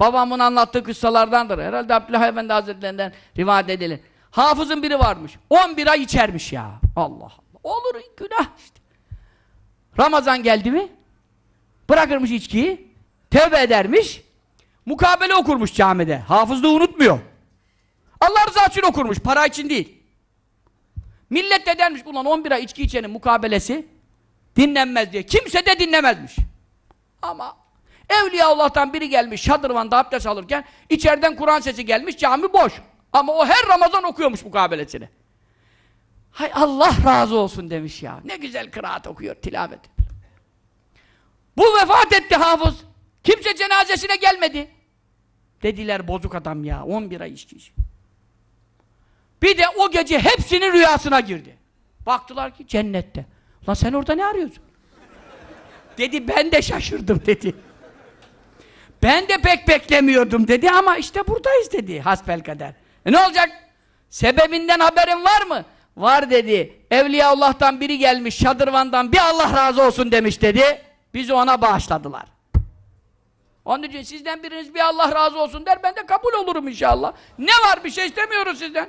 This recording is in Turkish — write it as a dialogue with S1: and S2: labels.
S1: Babamın anlattığı kıssalardandır. Herhalde Abdülhah Efendi Hazretlerinden rivayet edilir. Hafızın biri varmış. 11 ay içermiş ya. Allah Allah. Olur günah işte. Ramazan geldi mi? Bırakırmış içkiyi. Tevbe edermiş. Mukabele okurmuş camide. Hafızlığı unutmuyor. Allah rızası için okurmuş. Para için değil. Millet de dermiş ulan 11 ay içki içenin mukabelesi dinlenmez diye. Kimse de dinlemezmiş. Ama Evliya Allah'tan biri gelmiş şadırvanda abdest alırken içeriden Kur'an sesi gelmiş cami boş. Ama o her Ramazan okuyormuş mukabelesini. Hay Allah razı olsun demiş ya. Ne güzel kıraat okuyor, tilavet. Bu vefat etti hafız. Kimse cenazesine gelmedi. Dediler bozuk adam ya. 11 ay içki. Bir de o gece hepsinin rüyasına girdi. Baktılar ki cennette. Lan sen orada ne arıyorsun? Dedi ben de şaşırdım dedi. Ben de pek beklemiyordum dedi ama işte buradayız dedi hasbelkader. E ne olacak? Sebebinden haberin var mı? Var dedi. Evliya Allah'tan biri gelmiş şadırvandan bir Allah razı olsun demiş dedi. Bizi ona bağışladılar. Onun için sizden biriniz bir Allah razı olsun der ben de kabul olurum inşallah. Ne var bir şey istemiyoruz sizden.